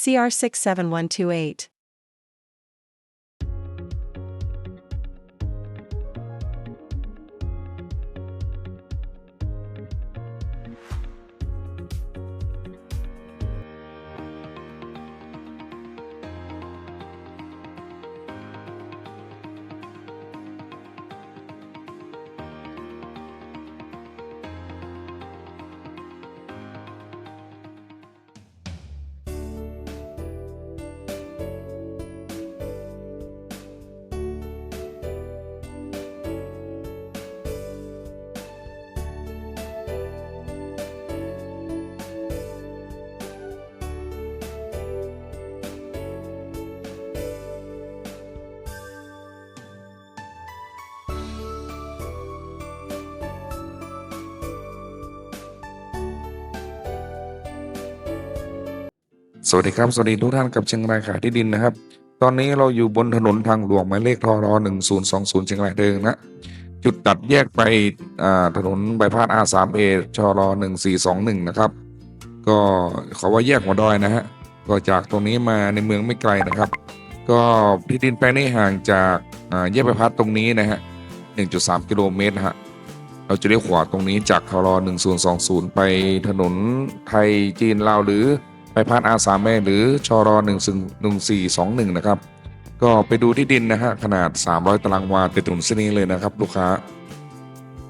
CR67128. สวัสดีครับ สวัสดีทุกท่านกับเชียงรายขายที่ดินนะครับ ตอนนี้เราอยู่บนถนนทางหลวงหมายเลขทร1020เชียงรายเดิงนะ จุดตัดแยกไปถนนบายพาส R3A ชร1421นะครับ ก็ขอว่าแยกหัวดอยนะฮะ ก็จากตรงนี้มาในเมืองไม่ไกลนะครับ ก็ที่ดินแปลงนี้ห่างจากแยกบายพาสตรงนี้นะฮะ1.3กิโลเมตรฮะเราจะเลี้ยวขวาตรงนี้จากทร1020ไปถนนไทยจีนลาวหรือ ไปพาดอาสามแม่หรือชรหนึ่งซึ่งหนึ่งสี่สองหนึ่งนะครับ ก็ไปดูที่ดินนะฮะขนาด 300 ตารางวาติดถนนเส้นนี้เลยนะครับ ลูกค้า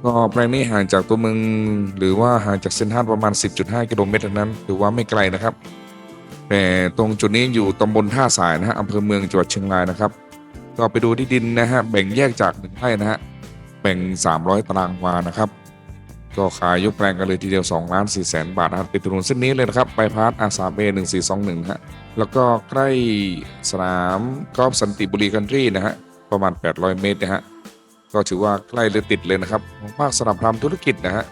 ก็แปลงนี้ห่างจากตัวเมืองหรือว่าห่างจากเซนทรัลประมาณ 10.5 กิโลเมตรเท่านั้นถือว่าไม่ไกลนะครับ แต่ตรงจุดนี้อยู่ตำบลท่าสายนะฮะอำเภอเมืองจังหวัดเชียงรายนะครับ ก็ไปดูที่ดินนะฮะแบ่งแยกจากหนึ่งไร่นะฮะแบ่ง 300 ตารางวานะครับ ก็ขายยกแปลงกันเลยทีเดียว2ล้าน4แสนบาทนะครับติดถนนเส้นนี้เลยนะครับ ไปพาร์ทอาสาเอหนึ่งสี่สองหนึ่งฮะแล้วก็ใกล้สนามกอล์ฟสันติบุรีคันทรีนะฮะประมาณ 800 เมตรนะฮะก็ถือว่าใกล้เลยติดเลยนะครับของภาคสนับทำธุรกิจนะฮะ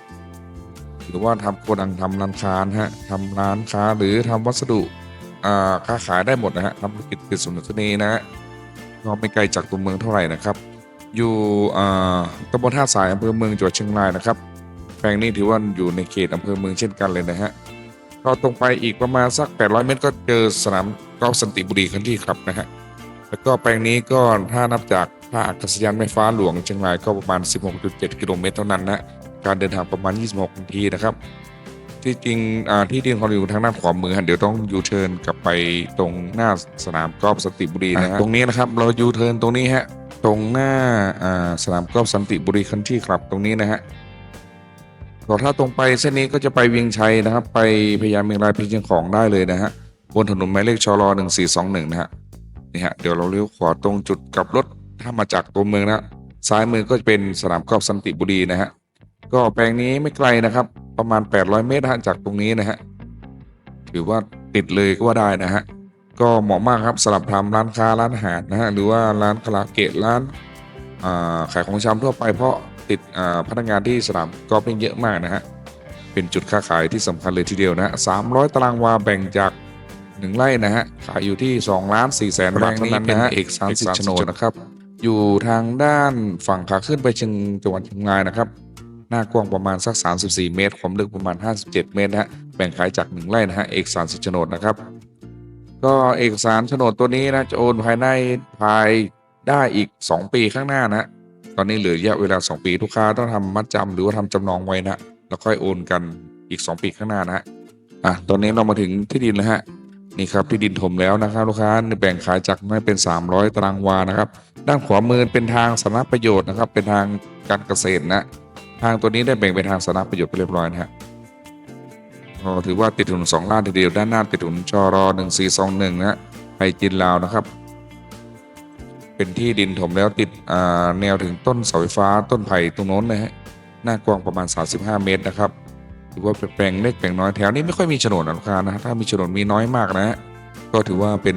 หรือว่าทำโกดังทำร้านค้าฮะทำร้านค้าหรือทำวัสดุอ่าค้าขายได้หมดนะฮะทำธุรกิจติดสนุนเสน่ห์นะฮะก็ไม่ไกลจากตัวเมืองเท่าไหร่นะครับ อยู่อ่าตำบลท่าสายอำเภอเมืองจังหวัดเชียงรายนะครับ แปลงนี้ถือว่าอยู่ในเขตอำเภอเมืองเช่นกันเลยนะฮะก็ตรงไปอีกประมาณสัก 800 เมตร ก็เจอสนามกอล์ฟสันติบุรีคันที่ครับนะฮะแล้วก็แปลงนี้ก็ถ้านับจากท่าอากาศยานไฟฟ้าหลวงเชียงรายก็ประมาณ 16.7 กิโลเมตรเท่านั้นนะการเดินทางประมาณ 26 นาทีนะครับ ที่จริงอ่าที่ดินของเราอยู่ทางด้านขวามือฮะเดี๋ยวต้องยูเทิร์นกลับไปตรงหน้าสนามกอล์ฟสันติบุรีนะฮะตรงนี้นะครับเรายูเทิร์นตรงนี้ฮะตรงหน้าอ่าสนามกอล์ฟสันติบุรีคันที่ครับตรงนี้นะฮะ ก็ถ้าตรงไปเส้นนี้ก็จะไปเวียงชัยนะครับ ไปพยายามเมียงรายพิจิตรของได้เลยนะฮะบนถนนหมายเลขชลหนึ่งสี่สองหนึ่งนะฮะนี่ฮะเดี๋ยวเราเลี้ยวขวาตรงจุดกลับรถถ้ามาจากตัวเมืองนะซ้ายมือก็จะเป็นสนามกอล์ฟสันติบุรีนะฮะก็แปลงนี้ไม่ไกลนะครับ ประมาณ 800 เมตรฮะจากตรงนี้นะฮะถือว่าติดเลยก็ว่าได้นะฮะก็เหมาะมากครับสำหรับทำร้านค้าร้านอาหารนะฮะหรือว่าร้านคาราเกะร้านขายของชำทั่วไปเพราะ ติดอ่าพนักงานที่สนามกอล์ฟนี่เยอะมากนะฮะ เป็นจุดค้าขายที่สำคัญเลยทีเดียวนะฮะ300ตารางวาแบ่งจากหนึ่งไร่นะฮะ ขายอยู่ที่2ล้าน4แสนบาทเท่านั้นนะฮะเอกสารสิทธิ์โฉนดนะครับ อยู่ทางด้านฝั่งขาขึ้นไปเชียงจังหวัดเชียงรายนะครับ หน้ากว้างประมาณสัก 34 เมตร ความลึกประมาณ 57 เมตรนะฮะ แบ่งขายจากหนึ่งไร่นะฮะ เอกสารสิทธิ์โฉนดนะครับ ก็เอกสารโฉนดตัวนี้นะจะโอนภายในภายได้อีก 2 ปีข้างหน้านะฮะ ตอนนี้เหลือระยะเวลา 2 ปีลูกค้าต้องทำมัดจำหรือว่าทำจำนองไว้นะ แล้วค่อยโอนกันอีก 2 ปีข้างหน้านะฮะอะตอนนี้เรามาถึงที่ดินแล้วฮะนี่ครับที่ดินถมแล้วนะครับลูกค้าแบ่งขายจากไม่เป็น 300 ตารางวานะครับ ด้านขวามือเป็นทางสาธารณประโยชน์นะครับ เป็นทางการเกษตรนะ ทางตัวนี้ได้แบ่งเป็นทางสาธารณประโยชน์ไปเรียบร้อยนะฮะก็ถือว่าติดถนนสองล้านทีเดียวด้านหน้าติดถนนชรหนึ่งสี่สองหนึ่งนะฮะไปจีนลาวนะครับ เป็นที่ดินถมแล้วติดแนวถึงต้นเสาไฟฟ้าต้นไผ่ตรงโน้นนะฮะหน้ากว้างประมาณ 35 เมตรนะครับถือว่าเป็นแปลงเล็กแปลงน้อยแถวนี้ไม่ค่อยมีโฉนดนะลูกค้านะถ้ามีโฉนดมีน้อยมากนะฮะก็ถือว่าเป็น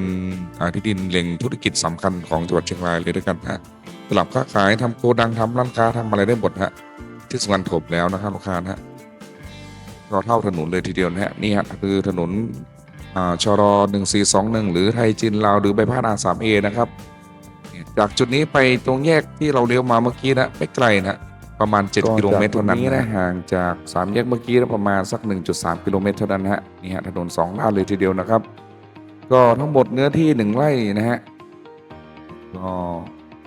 ที่ดินเล็งธุรกิจสำคัญของจังหวัดเชียงรายเลยด้วยกันนะฮะสลับค้าขายทำโกดังทำร้านค้าทำอะไรได้หมดฮะที่สำคัญถมแล้วนะครับลูกค้านะฮะก็เท่าถนนเลยทีเดียวนะฮะนี่ฮะคือถนนอ่าชรหนึ่งสี่สองหนึ่งหรือไทยจีนลาวหรือใบพาดอาสามเอนะครับ จากจุดนี้ไปตรงแยกที่เราเลี้ยวมาเมื่อกี้นะไม่ไกลนะประมาณ 7 กิโลเมตรเท่านั้นนะห่างจากสามแยกเมื่อกี้นะประมาณสัก 1.3 กิโลเมตรเท่านั้นฮะนี่ฮะถนนสองด้านเลยทีเดียวนะครับ ก็ทั้งหมดเนื้อที่หนึ่งไร่นะฮะก็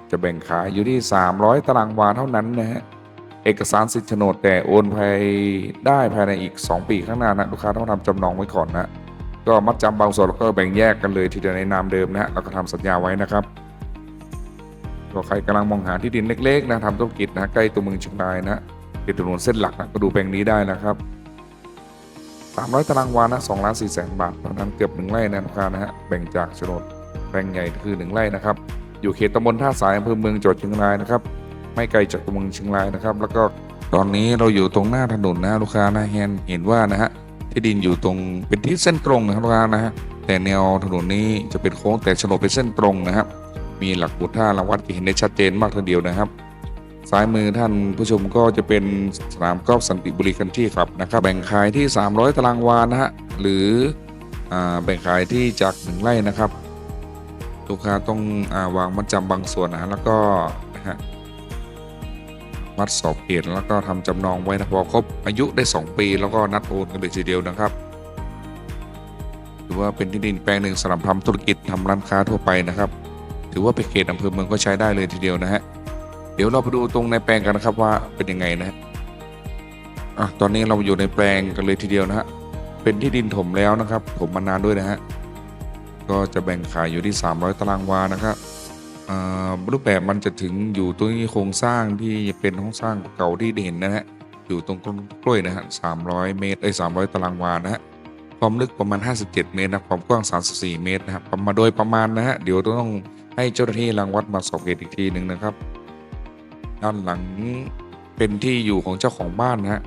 จะแบ่งขายอยู่ที่ 300 ตารางวาเท่านั้นนะฮะเอกสารสิทธิ์โฉนดแต่โอนภายได้ภายในอีก 2 ปีข้างหน้านะลูกค้าต้องทำจำนองไว้ก่อนนะก็มัดจำบางส่วนแล้วก็แบ่งแยกกันเลยทีเดียวในนามเดิมนะฮะแล้วก็ทำสัญญาไว้นะครับ ก็ใครกำลังมองหาที่ดินเล็กๆนะทำธุรกิจนะใกล้ตัวเมืองเชียงรายนะติดถนนเส้นหลักนะก็ดูแปลงนี้ได้นะครับ300 ตารางวานะ2ล้าน4แสนบาทเท่านั้นเกือบ1ไร่นะลูกค้านะฮะแบ่งจากโฉนดแปลงใหญ่คือ 1 ไร่นะครับ อยู่เขตตำบลท่าสายอำเภอเมืองจังหวัดเชียงรายนะครับ ไม่ไกลจากตัวเมืองเชียงรายนะครับ แล้วก็ตอนนี้เราอยู่ตรงหน้าถนนนะลูกค้านะเห็นเห็นว่านะฮะที่ดินอยู่ตรงเป็นที่เส้นตรงนะครับลูกค้านะฮะแต่แนวถนนนี้จะเป็นโค้งแต่โฉนดเป็นเส้นตรงนะครับ มีหลักบุตรท่าละวัดเห็นได้ชัดเจนมากทีเดียวนะครับ ซ้ายมือท่านผู้ชมก็จะเป็นสนามกอล์ฟสันติบุรีคันที่ครับนะครับ แบ่งขายที่ 300 ตารางวานะฮะหรืออาแบ่งขายที่จากหนึ่งไร่นะครับลูกค้าต้องอาวางมัดจำบางส่วนนะแล้วก็นะฮะมัดสอบเขตแล้วก็ทำจำนองไว้นะพอครบอายุได้ 2 ปีแล้วก็นัดโอนกันเลยทีเดียวนะครับถือว่าเป็นที่ดินแปลงหนึ่งสำหรับทำธุรกิจทำร้านค้าทั่วไปนะครับ ถือว่าเป็นเขตอำเภอเมืองก็ใช้ได้เลยทีเดียวนะฮะเดี๋ยวเราไปดูตรงในแปลงกันนะครับว่าเป็นยังไงนะฮะอะตอนนี้เราอยู่ในแปลงกันเลยทีเดียวนะฮะเป็นที่ดินถมแล้วนะครับ ถมมานานด้วยนะฮะก็จะแบ่งขายอยู่ที่ 300 ตารางวานะครับรูปแบบมันจะถึงอยู่ตรงนี้โครงสร้างที่เป็นห้องสร้างเก่าที่เห็นนะฮะอยู่ตรงต้นกล้วยนะฮะ300 เมตรเอ้ย300 ตารางวานะฮะความลึกประมาณ 57 เมตรนะความกว้าง 34 เมตรนะครับประมาณโดยประมาณนะฮะเดี๋ยวต้อง ให้เจ้าหน้าที่รังวัดมาสอบเกตอีกทีหนึ่งนะครับ ด้านหลังเป็นที่อยู่ของเจ้าของบ้านนะฮะ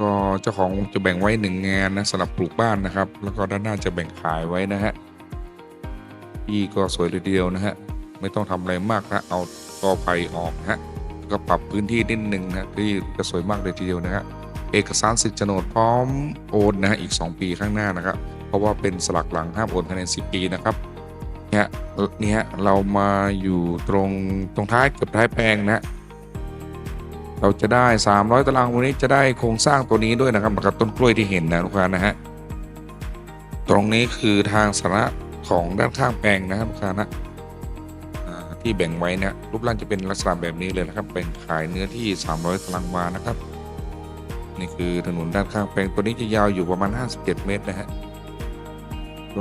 ก็เจ้าของจะแบ่งไว้หนึ่งงานนะสำหรับปลูกบ้านนะครับ แล้วก็ด้านหน้าจะแบ่งขายไว้นะฮะที่ก็สวยเลยเดียวนะฮะไม่ต้องทำอะไรมากนะเอากอไผ่ออกนะฮะก็ปรับพื้นที่นิดนึงนะที่จะสวยมากเลยทีเดียวนะฮะเอกสารสิทธิ์โฉนดพร้อมโอนนะฮะอีก 2 ปีข้างหน้านะครับ เพราะว่าเป็นสลักหลังห้ามโอนภายใน 10 ปีนะครับ เนี่ยเนี่ยเรามาอยู่ตรงตรงท้ายเกือบท้ายแปลงนะเราจะได้ 300 ตารางวันนี้จะได้โครงสร้างตัวนี้ด้วยนะครับกับต้นกล้วยที่เห็นนะลูกค้านะฮะตรงนี้คือทางสาระของด้านข้างแปลงนะครับลูกค้านะที่แบ่งไว้นะรูปร่างจะเป็นลักษณะแบบนี้เลยนะครับแบ่งขายเนื้อที่ 300 ตารางวานะครับ นี่คือถนนด้านข้างแปลงตัวนี้จะยาวอยู่ประมาณ 57 เมตรนะฮะ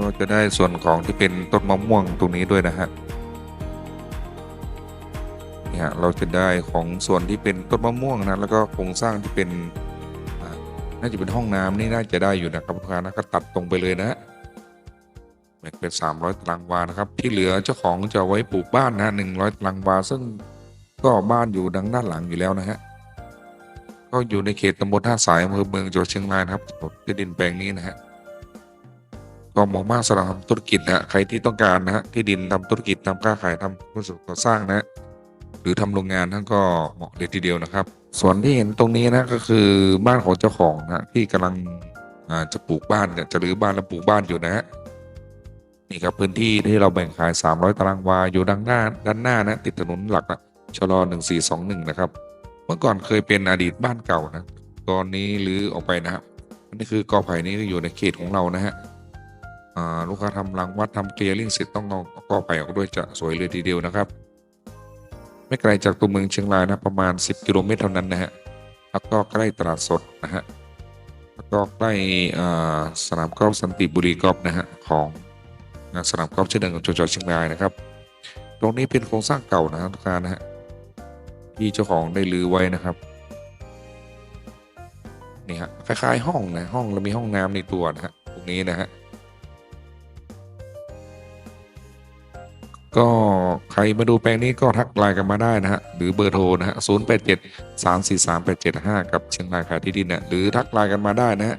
ก็จะได้ส่วนของที่เป็นต้นมะม่วงตรงนี้ด้วยนะฮะเนี่ยเราจะได้ของส่วนที่เป็นต้นมะม่วงนะแล้วก็โครงสร้างที่เป็นน่าจะเป็นห้องน้ำนี่น่าจะได้อยู่นะครับลูกค้านะก็ตัดตรงไปเลยนะฮะแบ่งเป็น 300 ตารางวานะครับที่เหลือเจ้าของจะไว้ปลูกบ้านนะฮะ100ตารางวา ซึ่งก็บ้านอยู่ดังด้านหลังอยู่แล้วนะฮะก็อยู่ในเขตตำบลท่าสายอำเภอเมืองจังหวัดเชียงรายนะครับที่ดินแปลงนี้นะฮะ ก็เหมาะมากสำหรับทำธุรกิจนะฮะใครที่ต้องการนะฮะที่ดินทำธุรกิจทำค้าขายทำธุรกิจก่อสร้างนะฮะหรือทำโรงงานท่านก็เหมาะเลยทีเดียวนะครับ ส่วนที่เห็นตรงนี้นะก็คือบ้านของเจ้าของนะที่กำลังจะปลูกบ้านจะรื้อบ้านแล้วปลูกบ้านอยู่นะฮะนี่ครับพื้นที่ที่เราแบ่งขาย 300 ตารางวาอยู่ด้านหน้าด้านหน้านะติดถนนหลักนะชล1421 นะครับ เมื่อก่อนเคยเป็นอดีตบ้านเก่านะ ตอนนี้รื้อออกไปนะครับนนี้คือกอไผ่นี้ก็อยู่ในเขตของเรานะฮะ ลูกค้าทำรังวัดทำเคลียร์ลิงเสร็จต้องเอกอไผ่ออกด้วยจะสวยเลยทีเดียวนะครับ ไม่ไกลจากตัวเมืองเชียงรายนะประมาณ 10 กิโลเมตรเท่านั้นนะฮะแล้วก็ใกล้ตลาดสดนะฮะแล้วก็ใกล้สนามกอล์ฟสันติบุรีกอล์ฟนะฮะของสนามกอล์ฟชื่อดังของจังหวัดเชียงรายนะครับ ตรงนี้เป็นโครงสร้างเก่านะฮะลูกค้านะฮะที่เจ้าของได้ลือไว้นะครับนี่ฮะคล้ายๆห้องนะห้องแล้วมีห้องน้ำในตัวนะฮะตรงนี้นะฮะ ก็ใครมาดูแปลงนี้ก็ทักไลน์กันมาได้นะฮะ หรือเบอร์โทรนะฮะ0 8 7 3 4 3 8 7 5กับเชียงรายขายที่ดินนะหรือทักไลน์กันมาได้นะฮะ